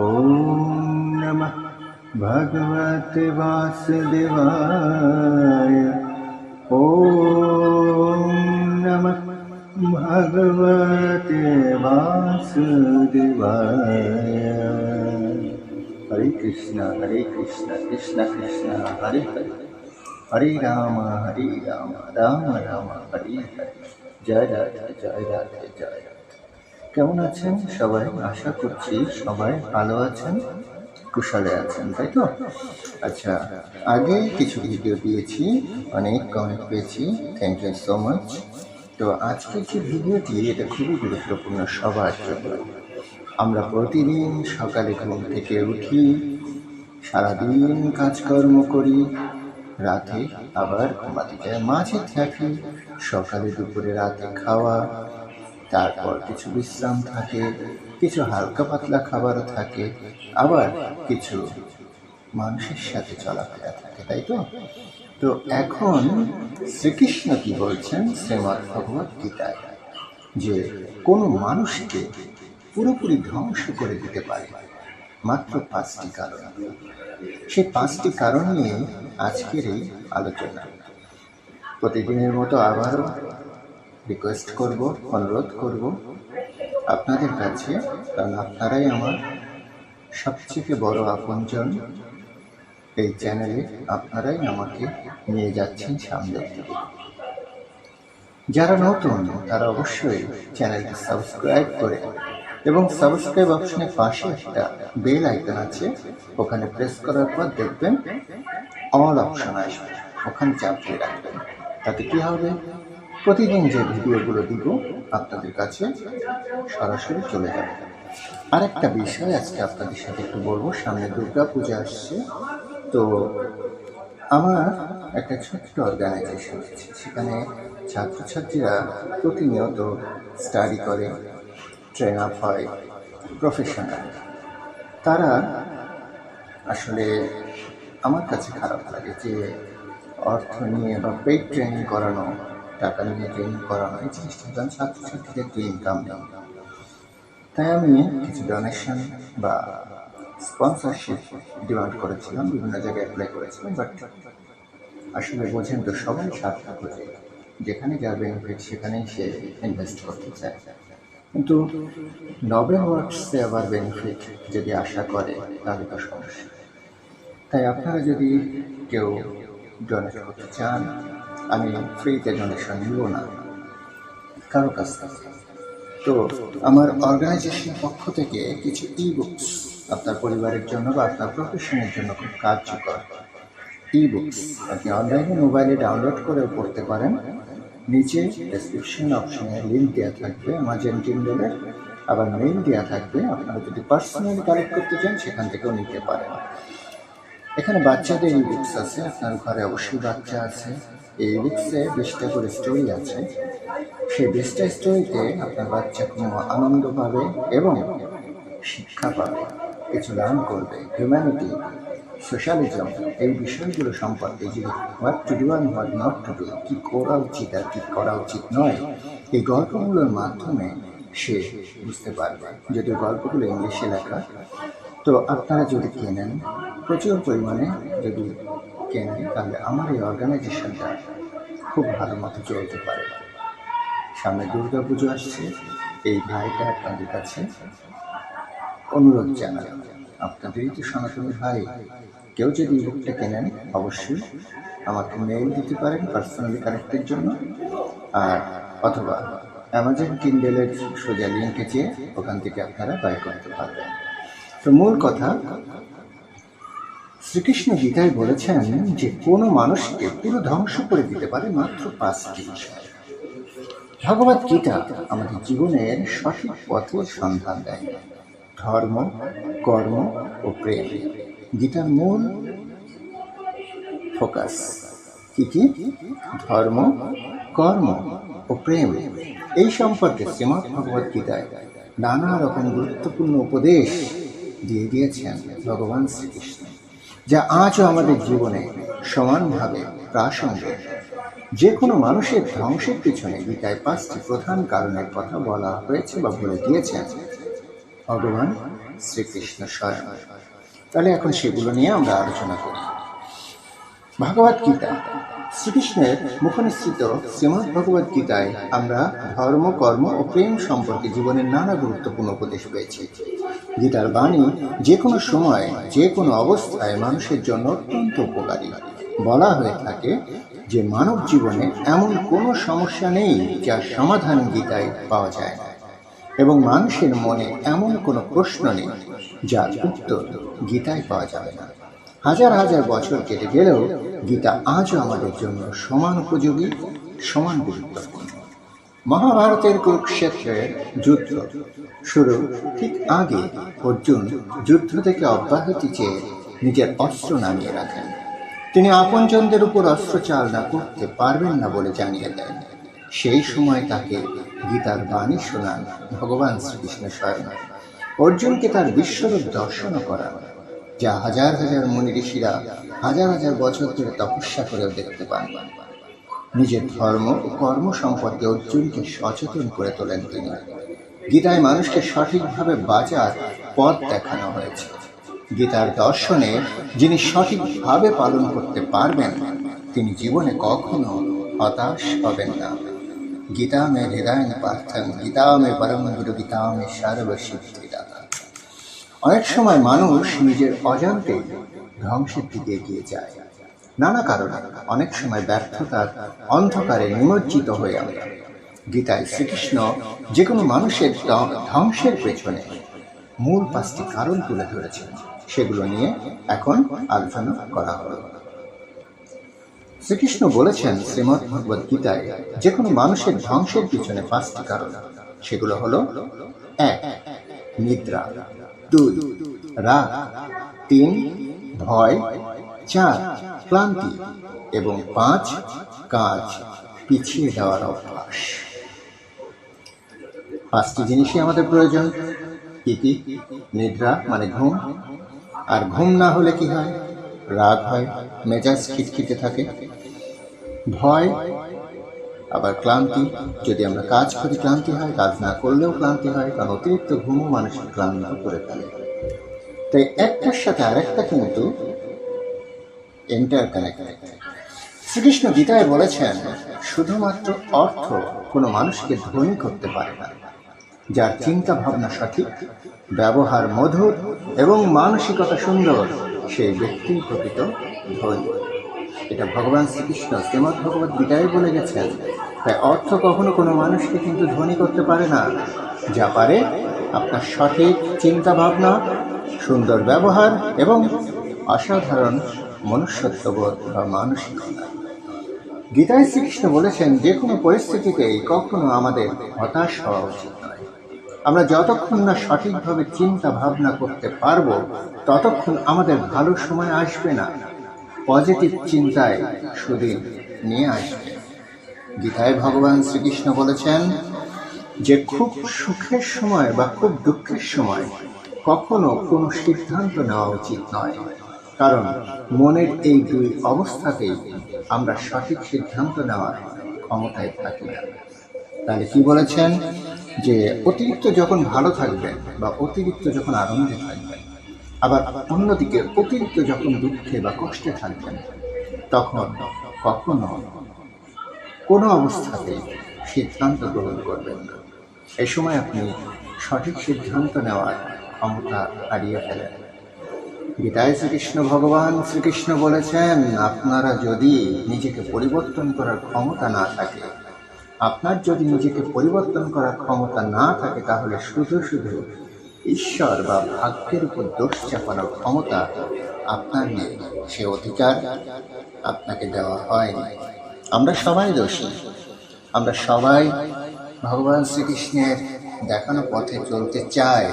नम नमः भगवते वासुदेवाय। ॐ नमः भगवते वासुदेवाय। हरे कृष्ण हरे कृष्ण कृष्ण कृष्ण, हरे हरे। हरे राम हरे राम राम राम, हरे हरे। जय राधा जय राधा, जय কেমন আছেন? সবাই আশা করছি সবাই ভালো আছেন, কুশলে আছেন, তাই তো? আচ্ছা আগে কিছু ভিডিও দিয়েছি, অনেক কমেন্ট পেয়েছি থ্যাংক ইউ সো মাচ তো আজকের যে ভিডিওটি এটা খুবই গুরুত্বপূর্ণ সবার জন্য। আমরা প্রতিদিন সকালে ঘুম থেকে উঠি, সারাদিন কাজকর্ম করি, রাতে আবার ঘুমাতে যায় মাঝে থাকি, সকালে দুপুরে রাতে খাওয়া তারপর কিছু বিশ্রাম থাকে, কিছু হালকা পাতলা খাবারও থাকে, আবার কিছু মানুষের সাথে চলাফেরা থাকে, তাই তো? তো এখন শ্রীকৃষ্ণ কি বলছেন? শ্রীমৎ ভগবত গীতায়, যে কোনো মানুষকে পুরোপুরি ধ্বংস করে দিতে পারে, মাত্র পাঁচটি কারণ। সেই পাঁচটি কারণ নিয়ে আজকের এই আলোচনা। প্রতিদিনের মতো আবারও রিকোয়েস্ট করব, অনুরোধ করব। আপনাদের কাছে, কারণ আপনারাই আমার সবথেকে বড় আপনজন। এই চ্যানেলে আপনারাই আমাকে নিয়ে যাচ্ছেন সামনের দিকে যারা নতুন, তারা অবশ্যই চ্যানেলটি সাবস্ক্রাইব করে এবং সাবস্ক্রাইব অপশনের পাশে একটা বেল আইকন আছে, ওখানে প্রেস করার পর দেখবেন অল অপশন আসবে। ওখানে চাপ দিয়ে রাখবেন। তাতে কি হবে? প্রতিদিন যে ভিডিওগুলো দিব, আপনাদের কাছে সরাসরি চলে যাবে। আরেকটা বিষয় আজকে আপনাদের সাথে একটু বলব। সামনে দুর্গা পূজা আসছে। তো আমার একটা ছোট্ট অর্গানাইজেশন আছে। সেখানে ছাত্রছাত্রীরা প্রতিনিয়ত স্টাডি করে ট্রেন আপ হয় প্রফেশনাল তারা আসলে আমার কাছে খারাপ লাগে যে অর্থ নিয়ে বা পেইড ট্রেনিং করানো টাকা নিয়ে ট্রেনিং এই জিনিসটা কারণ ছাত্রছাত্রীদের একটু ইনকাম নেই তাই আমি কিছু ডোনেশন বা স্পন্সরশিপ ডিমান্ড করেছিলাম, বিভিন্ন জায়গায় অ্যাপ্লাই করেছিলাম বাট আসলে বোঝেন তো সবাই স্বার্থ খোঁজে যেখানে যার বেনিফিট সেখানেই সে ইনভেস্ট করতে চায়। কিন্তু নবে ওয়ার্কসে আবার বেনিফিট যদি আশা করে, তাহলে তো সমস্যা। তাই আপনারা যদি কেউ ডোনেট করতে চান আমি ফ্রিতে ডোনেশন নিব না। কারও কাছ থেকে। তো আমার অর্গানাইজেশন পক্ষ থেকে কিছু ই বুকস আপনার পরিবারের জন্য বা আপনার প্রফেশনের জন্য খুব কার্যকর ই বুকস আপনি অনলাইনে মোবাইলে ডাউনলোড করেও পড়তে পারেন। নিচে ডেসক্রিপশন অপশনে লিঙ্ক দেওয়া থাকবে আমাজন টিন্ডলের আবার মেইল দেওয়া থাকবে। আপনারা যদি পার্সোনালি কালেক্ট করতে চান, সেখান থেকেও নিতে পারেন। এখানে বাচ্চাদের ই বুকস আছে, আপনার ঘরে অবশ্যই বাচ্চা আছে। এই বুকসে বিশটা করে স্টোরি আছে। সেই বিশটা স্টোরিতে আপনার বাচ্চা কোনো আনন্দ পাবে এবং শিক্ষা পাবে, কিছু লার্ন করবে। হিউম্যানিটি সোশ্যালিজম এই বিষয়গুলো সম্পর্কে যে what to do and what not to do কী করা উচিত আর কী করা উচিত নয়, এই গল্পগুলোর মাধ্যমে সে বুঝতে পারবে। যদিও গল্পগুলো ইংলিশে লেখা, তো আপনারা যদি কেনেন, প্রচুর পরিমাণে যদি কেনেন তাহলে আমার এই অর্গানাইজেশনটা খুব ভালো মতো চলতে পারে। সামনে দুর্গা পুজো আসছে, এই ভাইটা আপনাদের কাছে অনুরোধ জানাই। আপনাদেরই তো সনাতনী ভাই, কেউ যদি বুকটা কেনেন, অবশ্যই আমাকে মেইল দিতে পারেন পার্সোনালি কানেক্টের জন্য। আর অথবা অ্যামাজন কিন্ডেলের সোজা লিঙ্কে যেয়ে ওখান থেকে আপনারা বাই করতে পারবেন। তো মূল কথা শ্রীকৃষ্ণ গীতায় বলেছেন যে কোনো মানুষকে পুরো ধ্বংস করে দিতে পারে মাত্র পাঁচটি বিষয়। ভগবত গীতা আমাদের জীবনের সঠিক পথের সন্ধান দেয়। ধর্ম, কর্ম ও প্রেম। গীতার মূল ফোকাস কি কি? ধর্ম, কর্ম ও প্রেম। এই সম্পর্কে শ্রীমৎ ভগবত গীতায় নানা রকম গুরুত্বপূর্ণ উপদেশ দিয়ে দিয়েছেন ভগবান শ্রীকৃষ্ণ। যা আজও আমাদের জীবনে সমানভাবে প্রাসঙ্গিক। যে কোনো মানুষের ধ্বংসের পিছনে গীতায় পাঁচটি প্রধান কারণের কথা বলা হয়েছে বা বলে দিয়েছেন। ভগবান শ্রীকৃষ্ণ স্বয়ং। তাহলে এখন সেগুলো নিয়ে আমরা আলোচনা করি। ভগবত গীতা শ্রীকৃষ্ণের মুখনিসৃত শ্রীমৎ ভগবত গীতায় আমরা ধর্ম, কর্ম ও প্রেম সম্পর্কে জীবনের নানা গুরুত্বপূর্ণ উপদেশ পেয়েছি। গীতার বাণী যে কোনো সময় যে কোনো অবস্থায় মানুষের জন্য অত্যন্ত উপকারী। বলা হয়ে থাকে যে মানব জীবনে এমন কোনো সমস্যা নেই যার সমাধান গীতায় পাওয়া যায় না। এবং মানুষের মনে এমন কোনো প্রশ্ন নেই যার উত্তর গীতায় পাওয়া যাবে না। হাজার হাজার বছর কেটে গেলেও গীতা আজও আমাদের জন্য সমান উপযোগী, সমান গুরুত্বপূর্ণ। মহাভারতের কুরুক্ষেত্রের যুদ্ধ শুরু ঠিক আগে অর্জুন যুদ্ধ থেকে অব্যাহতি চেয়ে নিজের অস্ত্র নামিয়ে রাখেন। তিনি আপনজনদের উপর অস্ত্র চালনা করতে পারবেন না বলে জানিয়ে দেন। সেই সময় তাকে গীতার বাণী শোনান ভগবান শ্রীকৃষ্ণ স্বয়ং। অর্জুনকে তার বিশ্বরূপ দর্শন করান। যা হাজার হাজার মুনি ঋষিরা হাজার হাজার বছর ধরে তপস্যা করেও দেখতে পান। নিজের ধর্ম ও কর্ম সম্পর্কে অর্জুনকে সচেতন করে তোলেন তিনি। গীতায় মানুষকে সঠিকভাবে বাঁচার পথ দেখানো হয়েছে। গীতার দর্শনে যিনি সঠিকভাবে পালন করতে পারবেন, তিনি জীবনে কখনো হতাশ হবেন না। গীতা মে হৃদয় পার্থন গীতা মে পরম গুরু গীতা মে সর্বসিদ্ধিদাতা। অনেক সময় মানুষ নিজের অজান্তে ধ্বংসের দিকে এগিয়ে যায়। নানা কারণে অনেক সময় ব্যর্থতার অন্ধকারে নিমজ্জিত হয়ে আমরা গীতায় শ্রীকৃষ্ণ যে কোনো মানুষের ধ্বংসের পেছনে মূল পাঁচটি কারণ তুলে ধরেছেন। সেগুলো নিয়ে এখন আলোচনা করা হলো। শ্রীকৃষ্ণ বলেছেন শ্রীমৎ ভগবত গীতায় যে কোনো মানুষের ধ্বংসের পিছনে পাঁচটি কারণ। সেগুলো হলো, এক, নিদ্রা। দুই রাগ তিন, ভয়, চার, ক্লান্তি এবং পাঁচ, কাজ পিছিয়ে দেওয়ার অভ্যাস। পাঁচটি জিনিসই আমাদের প্রয়োজন। কি নিদ্রা মানে ঘুম। আর ঘুম না হলে কি হয়? রাগ হয়, মেজাজ খিটখিটে থাকে। ভয় আবার ক্লান্তি, যদি আমরা কাজ করি ক্লান্তি হয়, কাজ না করলেও ক্লান্তি হয় কারণ অতিরিক্ত ঘুমও মানুষের ক্লান্ত করে ফেলে। তাই একটার সাথে আরেকটা কিন্তু কানেক্টেড শ্রীকৃষ্ণ গীতায় বলেছেন, শুধুমাত্র অর্থ কোনো মানুষকে ধনী করতে পারে না। যার চিন্তা ভাবনা সঠিক, ব্যবহার মধুর এবং মানসিকতা সুন্দর সেই ব্যক্তি প্রকৃত ধনী। এটা ভগবান শ্রীকৃষ্ণ শ্রীমৎ ভগবত গীতায় বলে গেছেন তাই অর্থ কখনো কোনো মানুষকে কিন্তু ধনী করতে পারে না। যা পারে আপনার সঠিক চিন্তা ভাবনা সুন্দর ব্যবহার এবং অসাধারণ মনুষ্যত্ববোধ বা মানসিকতা। গীতায় শ্রীকৃষ্ণ বলেছেন, যে কোনো পরিস্থিতিতেই কখনো আমাদের হতাশ হওয়া উচিত নয়। আমরা যতক্ষণ না সঠিকভাবে চিন্তা ভাবনা করতে পারব, ততক্ষণ আমাদের ভালো সময় আসবে না। পজিটিভ চিন্তায় সুদিন নিয়ে আসবে। গীতায় ভগবান শ্রীকৃষ্ণ বলেছেন যে খুব সুখের সময় বা খুব দুঃখের সময় কখনো কোনো সিদ্ধান্ত নেওয়া উচিত নয়। কারণ মনের এই দুই অবস্থাতেই আমরা সঠিক সিদ্ধান্ত নেওয়ার ক্ষমতায় থাকি না। তাহলে কি বলেছেন? যে অতিরিক্ত যখন ভালো থাকবেন বা অতিরিক্ত যখন আনন্দে থাকবেন, আবার অন্যদিকে অতিরিক্ত যখন দুঃখে বা কষ্টে থাকবেন, তখন কখনো কোনো অবস্থাতেই সিদ্ধান্ত গ্রহণ করবেন না। এ সময় আপনি সঠিক সিদ্ধান্ত নেওয়ার ক্ষমতা হারিয়ে ফেলেন। গীতায় শ্রীকৃষ্ণ ভগবান। শ্রীকৃষ্ণ বলেছেন, আপনারা যদি নিজেকে পরিবর্তন করার ক্ষমতা না থাকে, আপনার যদি নিজেকে পরিবর্তন করার ক্ষমতা না থাকে, তাহলে শুধু শুধু ঈশ্বর বা ভাগ্যের উপর দোষ চাপানোর ক্ষমতা আপনার নেই। সে অধিকার আপনাকে দেওয়া হয়নি। আমরা সবাই দোষী। আমরা সবাই ভগবান শ্রীকৃষ্ণের দেখানো পথে চলতে চাই,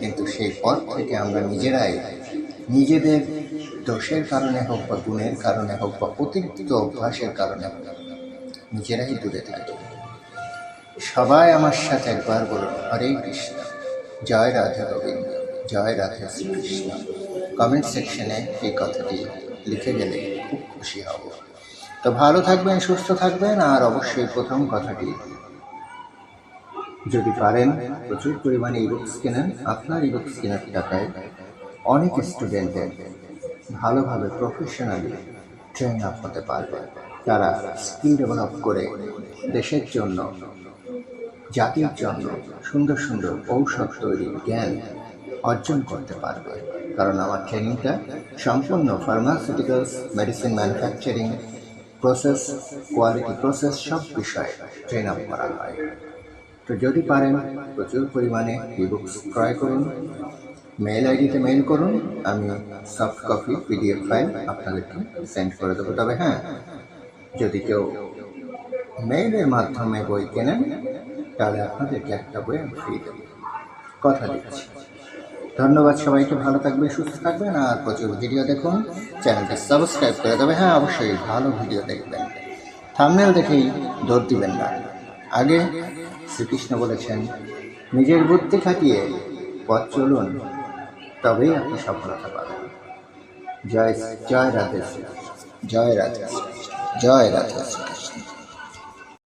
কিন্তু সেই পথ থেকে আমরা নিজেরাই নিজেদের দোষের কারণে হোক বা গুণের কারণে হোক বা অতিরিক্ত অভ্যাসের কারণে হোক, নিজেরাই দূরে থাকি। সবাই আমার সাথে একবার বলুন, হরে কৃষ্ণ, জয় রাধা গোবিন্দ, জয় রাধা শ্রীকৃষ্ণ। কমেন্ট সেকশনে এই কথাটি লিখে গেলে খুব খুশি হব। তো ভালো থাকবেন, সুস্থ থাকবেন, আর অবশ্যই প্রথম কথাটি, যদি পারেন, প্রচুর পরিমাণে ইবুকস কেনেন, আপনার ইবুকস কেনার টাকায় অনেক স্টুডেন্টের ভালোভাবে প্রফেশনালি ট্রেন আপ হতে পারবে। তারা স্কিল ডেভেলপ করে দেশের জন্য, জাতির জন্য সুন্দর সুন্দর ঔষধ তৈরির জ্ঞান অর্জন করতে পারবে। কারণ আমার ট্রেনিংটা সম্পূর্ণ pharmaceuticals medicine manufacturing process quality process সব বিষয়ে ট্রেন আপ করা হয়। তো যদি পারেন, প্রচুর পরিমাণে ইবুকস ক্রয় করুন মেল আইডিতে মেল করুন, আমি সফট কপি পিডিএফ ফাইল আপনাদেরকে সেন্ড করে দেবো। তবে হ্যাঁ যদি কেউ মেইলের মাধ্যমে বই কেনেন, তাহলে আপনাদেরকে একটা বই আমি ফ্রি দেবো। কথা দিচ্ছি। ধন্যবাদ সবাইকে, ভালো থাকবে সুস্থ থাকবেন, আর প্রচুর ভিডিও দেখুন। চ্যানেলটি সাবস্ক্রাইব করে দেবে হ্যাঁ অবশ্যই ভালো ভিডিও দেখবেন। থামনেল দেখেই দৌড় দিবেন না। আগে শ্রীকৃষ্ণ বলেছেন, নিজের বুদ্ধি খাটিয়ে পথ চলুন, তবেই আপনি সফলতা পাবেন। জয় জয় রাধে জয় রাধে জয় রাধে